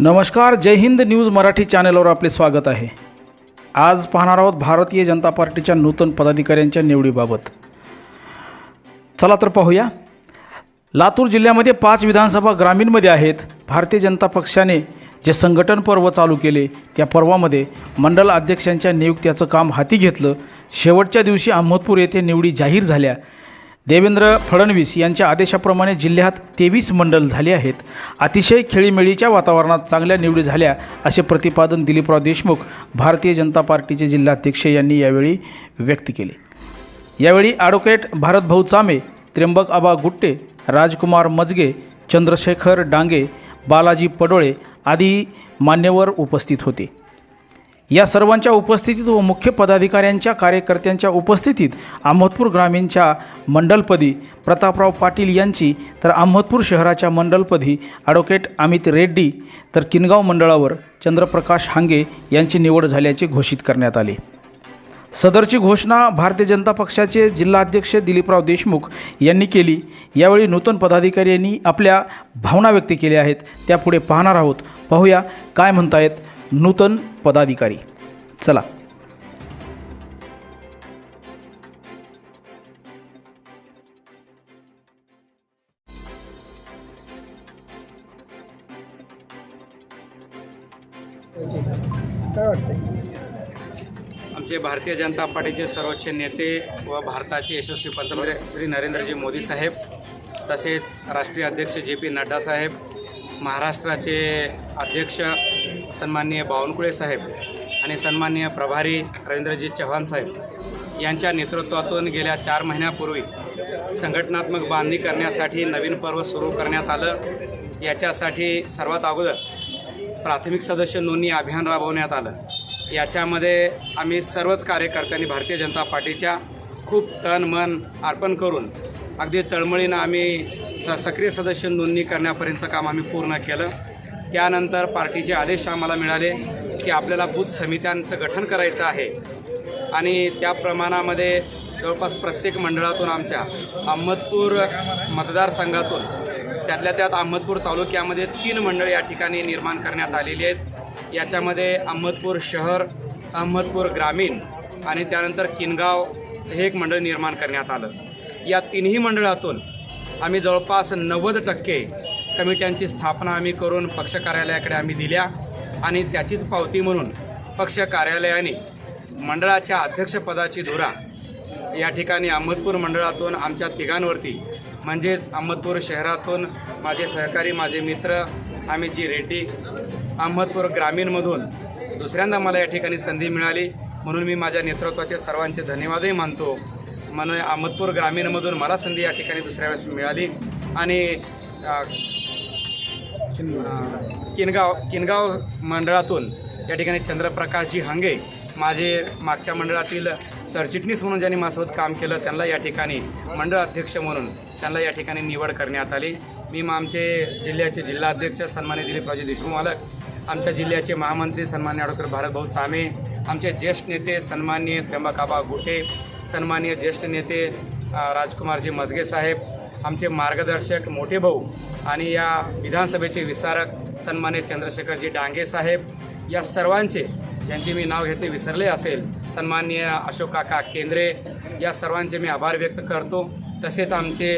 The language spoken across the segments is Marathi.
नमस्कार जय हिंद न्यूज मराठी चॅनलवर आपले स्वागत आहे. आज पाहणार आहोत भारतीय जनता पार्टीच्या नूतन पदाधिकाऱ्यांच्या निवडीबाबत. चला तर पाहूया. लातूर जिल्ह्यामध्ये पाच विधानसभा ग्रामीणमध्ये आहेत. भारतीय जनता पक्षाने जे संघटन पर्व चालू केले त्या पर्वामध्ये मंडल अध्यक्षांच्या नियुक्त्याचं काम हाती घेतलं. शेवटच्या दिवशी अहमदपूर येथे निवडी जाहीर झाल्या. देवेंद्र फडणवीस यांच्या आदेशाप्रमाणे जिल्ह्यात तेवीस मंडल झाले आहेत. अतिशय खेळीमेळीच्या वातावरणात चांगल्या निवडी झाल्या असे प्रतिपादन दिलीपराव देशमुख भारतीय जनता पार्टीचे जिल्हाध्यक्ष यांनी यावेळी व्यक्त केले. यावेळी ॲडव्होकेट भारतभाऊ चामे त्र्यंबक आबा गुट्टे राजकुमार मजगे चंद्रशेखर डांगे बालाजी पडोळे आदी मान्यवर उपस्थित होते. या सर्वांच्या उपस्थितीत व मुख्य पदाधिकाऱ्यांच्या कार्यकर्त्यांच्या उपस्थितीत अहमदपूर ग्रामीणच्या मंडलपदी प्रतापराव पाटील यांची तर अहमदपूर शहराच्या मंडलपदी ॲडव्होकेट अमित रेड्डी तर किनगाव मंडळावर चंद्रप्रकाश हांगे यांची निवड झाल्याचे घोषित करण्यात आले. सदरची घोषणा भारतीय जनता पक्षाचे जिल्हाध्यक्ष दिलीपराव देशमुख यांनी केली. यावेळी नूतन पदाधिकारी यांनी आपल्या भावना व्यक्त केल्या आहेत. त्यापुढे पाहणार आहोत. पाहूया काय म्हणतायत नूतन पदाधिकारी. चला. काय आमचे भारतीय जनता पार्टीचे सर्वोच्च नेते व भारताचे यशस्वी पंतप्रधान श्री नरेंद्रजी मोदी साहेब तसेच राष्ट्रीय अध्यक्ष जे पी नड्डा साहेब महाराष्ट्राचे अध्यक्ष सन्माननीय बावनकुळे साहेब आणि सन्माननीय प्रभारी रवींद्रजी चव्हाण साहेब यांच्या नेतृत्वातून गेल्या चार महिन्यापूर्वी संघटनात्मक बांधणी करण्यासाठी नवीन पर्व सुरू करण्यात आलं. याच्यासाठी सर्वात अगोदर प्राथमिक सदस्य नोंदणी अभियान राबवण्यात आलं. याच्यामध्ये आम्ही सर्वच कार्यकर्त्यांनी भारतीय जनता पार्टीच्या खूप तन मन अर्पण करून अगदी तळमळीनं आम्ही स सक्रिय सदस्य नोंदणी करण्यापर्यंतचं काम आम्ही पूर्ण केलं. त्यानंतर पार्टीचे आदेश आम्हाला मिळाले की आपल्याला बूथ समित्यांचं गठन करायचं आहे. आणि त्या प्रमाणामध्ये जवळपास प्रत्येक मंडळातून आमच्या अहमदपूर मतदारसंघातून त्यातल्या त्यात अहमदपूर तालुक्यामध्ये तीन मंडळ या ठिकाणी निर्माण करण्यात आलेली आहेत. याच्यामध्ये अहमदपूर शहर अहमदपूर ग्रामीण आणि त्यानंतर किनगाव हे एक मंडळ निर्माण करण्यात आलं. या तिन्ही मंडळातून आम्ही जवळपास नव्वद टक्के कमिट्यांची स्थापना आम्ही करून पक्ष कार्यालयाकडे आम्ही दिल्या आणि त्याचीच पावती म्हणून पक्ष कार्यालयाने मंडळाच्या अध्यक्षपदाची धुरा या ठिकाणी अहमदपूर मंडळातून आमच्या तिघांवरती म्हणजेच अहमदपूर शहरातून माझे सहकारी माझे मित्र आम्ही जी रेड्डी अहमदपूर ग्रामीणमधून दुसऱ्यांदा मला या ठिकाणी संधी मिळाली. म्हणून मी माझ्या नेतृत्वाचे सर्वांचे धन्यवादही मानतो. म्हणून अहमदपूर ग्रामीणमधून मला संधी या ठिकाणी दुसऱ्या वेळेस मिळाली आणि किनगाव किनगाव मंडळातून या ठिकाणी चंद्रप्रकाशजी हांगे माझे मागच्या मंडळातील सरचिटणीस म्हणून ज्यांनी माझ्यासोबत काम केलं त्यांना या ठिकाणी मंडळ अध्यक्ष म्हणून त्यांना या ठिकाणी निवड करण्यात आली. मी मग आमचे जिल्ह्याचे जिल्हाध्यक्ष सन्मान्य दिलीपरावजी देशमुख मालक आमच्या जिल्ह्याचे महामंत्री सन्मान्य डॉक्टर भारतभाऊ चामे आमचे ज्येष्ठ नेते सन्मान्य त्र्यंबकाबा गोटे सन्मान्य ज्येष्ठ नेते राजकुमारजी मजगे साहेब आमचे मार्गदर्शक मोठे भाऊ आणि या विधानसभेचे विस्तारक सन्मान्य चंद्रशेखरजी डांगे साहेब या सर्वांचे ज्यांचे मी नाव घ्यायचे विसरले असेल सन्माननीय अशोक काका केंद्रे या सर्वांचे मी आभार व्यक्त करतो. तसेच आमचे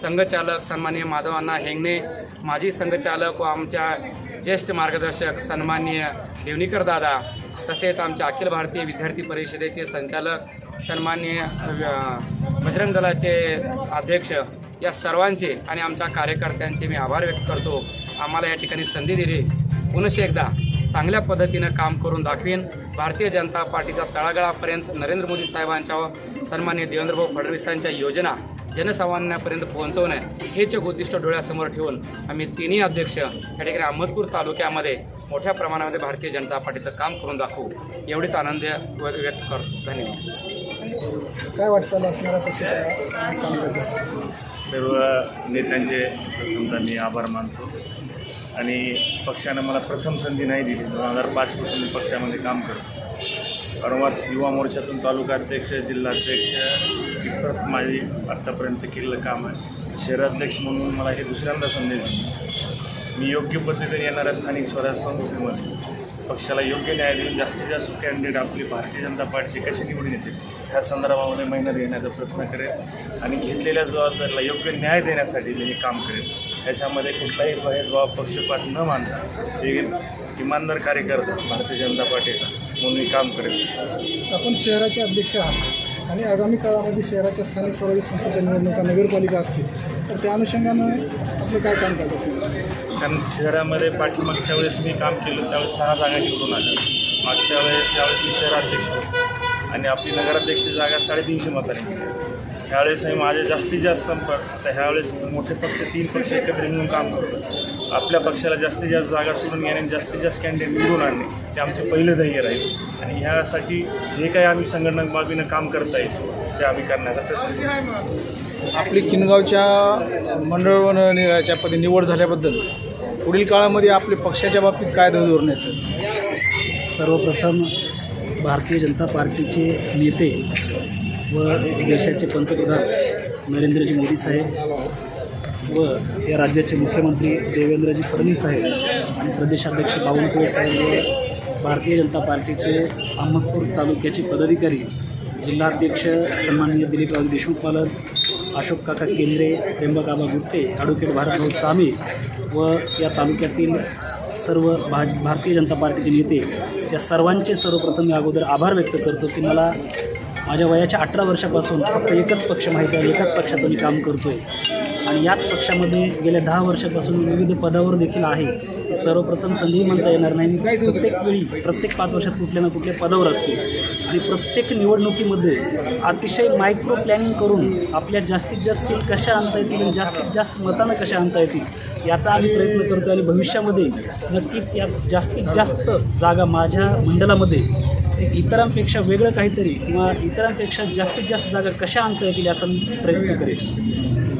संघचालक सन्माननीय माधवांना हेंगणे माजी संघचालक व आमच्या ज्येष्ठ मार्गदर्शक सन्माननीय देवनीकर दादा तसेच आमच्या अखिल भारतीय विद्यार्थी परिषदेचे संचालक सन्माननीय बजरंग दलाचे अध्यक्ष या सर्वांचे आणि आमच्या कार्यकर्त्यांचे मी आभार व्यक्त करतो. आम्हाला या ठिकाणी संधी दिली. पुनशे एकदा चांगल्या पद्धतीनं काम करून दाखवीन. भारतीय जनता पार्टीचा तळागाळापर्यंत नरेंद्र मोदी साहेबांच्या सन्मान्य देवेंद्रभाऊ फडणवीसांच्या योजना जनसामान्यापर्यंत पोहोचवणे हेच एक उद्दिष्ट डोळ्यासमोर ठेवून आम्ही तिन्ही अध्यक्ष या ठिकाणी अहमदपूर तालुक्यामध्ये मोठ्या प्रमाणामध्ये भारतीय जनता पार्टीचं काम करून दाखवू. एवढीच आनंद व्य- व्यक्त करतो. धन्यवाद. काय वाटचाल असणार सर्व नेत्यांचे प्रथमतः मी आभार मानतो. आणि पक्षानं मला प्रथम संधी नाही दिली. दोन हजार पाचपासून मी पक्षामध्ये काम करतो. वारंवार युवा मोर्चातून तालुका अध्यक्ष जिल्हाध्यक्ष इतर माझी आत्तापर्यंत केलेलं काम आहे. शहराध्यक्ष म्हणून मला हे दुसऱ्यांदा संधी दिली. मी योग्य पद्धतीने येणाऱ्या स्थानिक स्वराज्य संस्थेमध्ये पक्षाला योग्य न्याय देऊन जास्तीत जास्त कॅन्डिडेट आपली भारतीय जनता पार्टी कशी निवडून येते? ह्या संदर्भामध्ये मेहनत घेण्याचा प्रयत्न करेल आणि घेतलेल्या जबाबदारीला योग्य न्याय देण्यासाठी मी हे काम करेल. ह्याच्यामध्ये कुठलाही भेदभाव पक्षपात न मानता एक इमानदार कार्यकर्ता भारतीय जनता पार्टीचा म्हणून मी काम करेल. आपण शहराचे अध्यक्ष आहात आणि आगामी काळामध्ये शहराच्या स्थानिक स्वराज्य संस्थेच्या निवडणुका नगरपालिका असतील तर त्या अनुषंगानं आपलं काय काम करत असेल कारण शहरामध्ये पाठीमागच्या वेळेस मी काम केलं त्यावेळेस सहा जागा निवडून आल्या. मागच्या वेळेस त्यावेळेस मी शहराध्यक्ष होतो. आणि आपली नगराध्यक्ष जागा साडेतीनशे मतांनी मिळाली ह्यावेळेस मी माझे जास्तीत जास्त संपर्क तर ह्यावेळेस मोठे पक्ष तीन पक्ष एकत्र मिळून काम करतो आपल्या पक्षाला जास्तीत जास्त जागा सोडून घेणे आणि जास्तीत जास्त कॅन्डिडेट निवडून आणणे ते आमचे पहिले ध्येय राहील. आणि ह्यासाठी जे काही आम्ही संघटना बाबीनं काम करता येईल ते आम्ही करण्याचा प्रयत्न आपली किनगावच्या मंडळ याच्या पदी निवड झाल्याबद्दल पुढील काळामध्ये आपल्या पक्षाच्या बाबतीत काय धोरणाचं सर्वप्रथम भारतीय जनता पार्टीचे नेते व देशाचे पंतप्रधान नरेंद्रजी मोदी साहेब व या राज्याचे मुख्यमंत्री देवेंद्रजी फडणवीस साहेब आणि प्रदेशाध्यक्ष बावनकुळे साहेब व भारतीय जनता पार्टीचे अहमदपूर तालुक्याचे पदाधिकारी जिल्हाध्यक्ष सन्माननीय दिलीपराव देशमुख पालक अशोक काका केंद्रे त्र्यंबकाबा गुट्टे ॲडव्होकेट भारतभाऊ चामे व या तालुक्यातील सर्व भा भारतीय जनता पार्टीचे नेते या सर्वांचे सर्वप्रथम मी अगोदर आभार व्यक्त करतो की मला माझ्या वयाच्या अठरा वर्षापासून फक्त एकच पक्ष माहिती आहे एकाच पक्षाचं मी काम करतो आहे आणि याच पक्षामध्ये गेल्या दहा वर्षापासून विविध पदावर देखील आहे. सर्वप्रथम संधी म्हणता येणार नाही. मी प्रत्येक वेळी प्रत्येक पाच वर्षात कुठल्या ना कुठल्या पदावर असतो. आणि प्रत्येक निवडणुकीमध्ये अतिशय मायक्रो प्लॅनिंग करून आपल्या जास्तीत जास्त सीट कशा आणता येतील आणि जास्तीत जास्त मतानं कशा आणता येतील याचा आम्ही प्रयत्न करतो आणि भविष्यामध्ये नक्कीच या जास्तीत जास्त जागा माझ्या मंडळामध्ये एक इतरांपेक्षा वेगळं काहीतरी किंवा इतरांपेक्षा जास्तीत जास्त जागा कशा आणता येतील याचा मी प्रयत्न करेन.